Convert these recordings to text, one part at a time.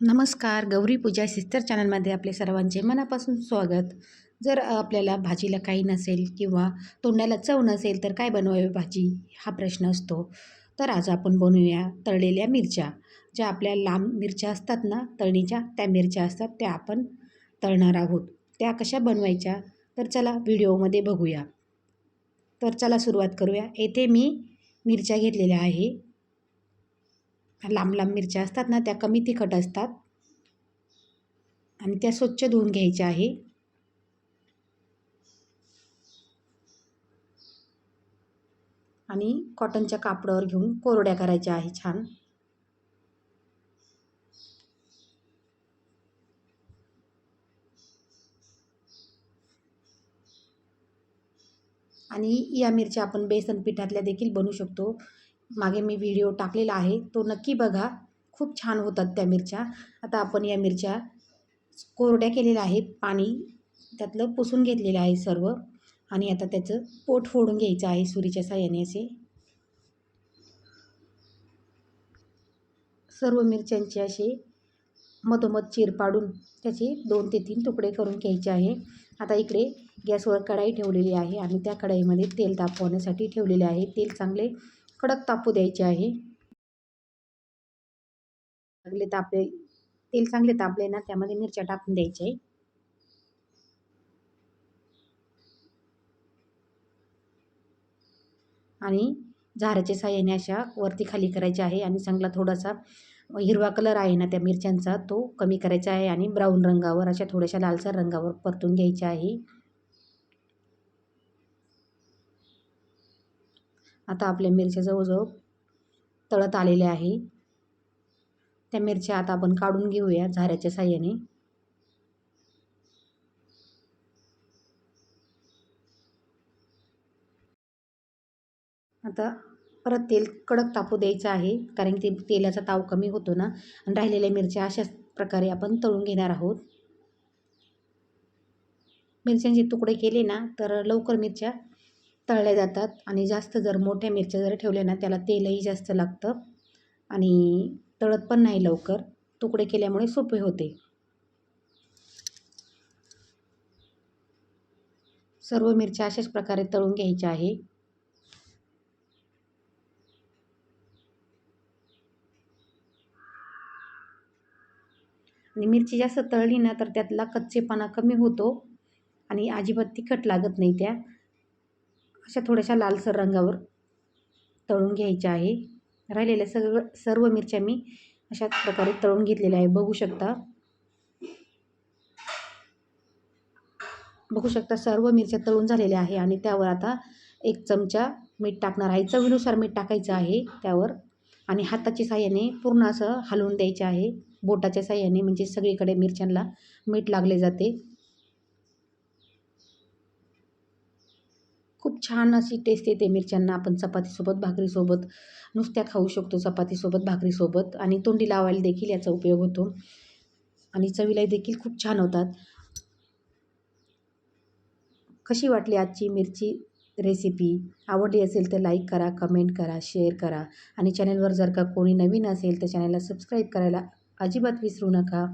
नमस्कार गौरी पूजा सिस्टर चॅनलमध्ये आपले सर्वांचे मनापासून स्वागत. जर आपल्याला भाजीला काही नसेल किंवा तोंडाला चव नसेल तर काय बनवावे भाजी? हा प्रश्न असतो. तर आज आपण बनवूया तळलेल्या मिरच्या. ज्या आपल्या लांब मिरच्या असतात ना तळणीच्या त्या मिरच्या असतात त्या आपण तळणार आहोत. त्या कशा बनवायच्या? तर चला व्हिडिओमध्ये बघूया. तर चला सुरुवात करूया. येथे मी मिरच्या घेतलेल्या आहे. लांब लांब मिरच्या असतात ना त्या कमी तिखट असतात. आणि त्या स्वच्छ धुवून घ्यायच्या आहे. आणि कॉटनच्या कापडावर घेऊन कोरड्या करायच्या आहे छान. आणि या मिरच्या आपण बेसन पिठातल्या देखील बनवू शकतो. मागे मी व्हिडिओ टाकलेला आहे. तो नक्की बघा. खूप छान होतात त्या मिरच्या. आता आपण या मिरच्या कोरड्या केलेल्या आहेत. पाणी त्यातलं पुसून घेतलेलं आहे सर्व. आणि आता त्याचं पोट फोडून घ्यायचं आहे सुरीच्या साह्याने असे. सर्व मिरच्यांचे असे मधोमध चीर पाडून त्याचे दोन ते तीन तुकडे करून घ्यायचे आहे. आता इकडे गॅसवर कढाई ठेवलेली आहे. आणि त्या कढाईमध्ये तेल तापवण्यासाठी ठेवलेले आहे. तेल चांगले कडक तापू द्यायचे आहे. चांगले तापले तेल चांगले तापले ना त्यामध्ये मिरच्या टाकून द्यायचे आणि झाराच्या साह्याने अशा वरती खाली करायच्या आहे आणि चांगला थोडासा हिरवा कलर आहे ना त्या मिरच्यांचा तो कमी करायचा आहे आणि ब्राऊन रंगावर अशा थोड्याशा लालसर रंगावर परतून घ्यायच्या आहे. आता आपल्या मिरच्या जवळजवळ तळत आलेल्या आहे. त्या मिरच्या आता आपण काढून घेऊया झाऱ्याच्या साह्याने. आता परत तेल कडक तापू द्यायचं आहे कारण ते तेलाचा ताव कमी होतो ना. आणि राहिलेल्या मिरच्या अशाच प्रकारे आपण तळून घेणार आहोत. मिरच्यांचे तुकडे केले ना तर लवकर मिरच्या तळल्या जातात आणि जास्त जर मोठ्या मिरच्या जर ठेवल्या ना त्याला तेलही जास्त लागतं आणि तळत पण नाही लवकर. तुकडे केल्यामुळे सोपे होते. सर्व मिरच्या अशाच प्रकारे तळून घ्यायच्या आहे. आणि मिरची जास्त तळली ना तर त्यातला कच्चेपणा कमी होतो आणि अजिबात तिखट लागत नाही त्या. अशा थोड्याशा लालसर रंगावर तळून घ्यायच्या आहे. राहिलेल्या सगळं सर्व मिरच्या मी अशा प्रकारे तळून घेतलेल्या आहे. बघू शकता. बघू शकता सर्व मिरच्या तळून झालेल्या आहे आणि त्यावर आता एक चमचा मीठ टाकणार आहे. चवीनुसार मीठ टाकायचं आहे त्यावर आणि हाताच्या साह्याने पूर्ण असं हलवून द्यायचे आहे. बोटाच्या साह्याने म्हणजे सगळीकडे मिरच्यांना मीठ लागले जाते. खूप छान अशी टेस्ट येते मिरच्यांना. आपण चपातीसोबत भाकरीसोबत नुसत्या खाऊ शकतो चपातीसोबत भाकरीसोबत. आणि तोंडी लावायला देखील याचा उपयोग होतो. आणि चवीलाही देखील खूप छान होतात. कशी वाटली आजची मिरची रेसिपी आवडली असेल तर लाईक करा कमेंट करा शेअर करा. आणि चॅनलवर जर का कोणी नवीन असेल तर चॅनलला सबस्क्राईब करायला अजिबात विसरू नका.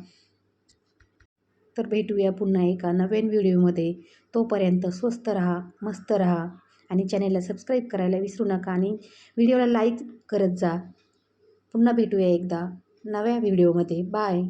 तर भेटूया पुन्हा एका नवीन व्हिडिओमध्ये. तोपर्यंत स्वस्त राहा मस्त राहा आणि चॅनेलला सबस्क्राईब करायला विसरू नका आणि व्हिडिओला लाईक करत जा. पुन्हा भेटूया एकदा नव्या व्हिडिओमध्ये. बाय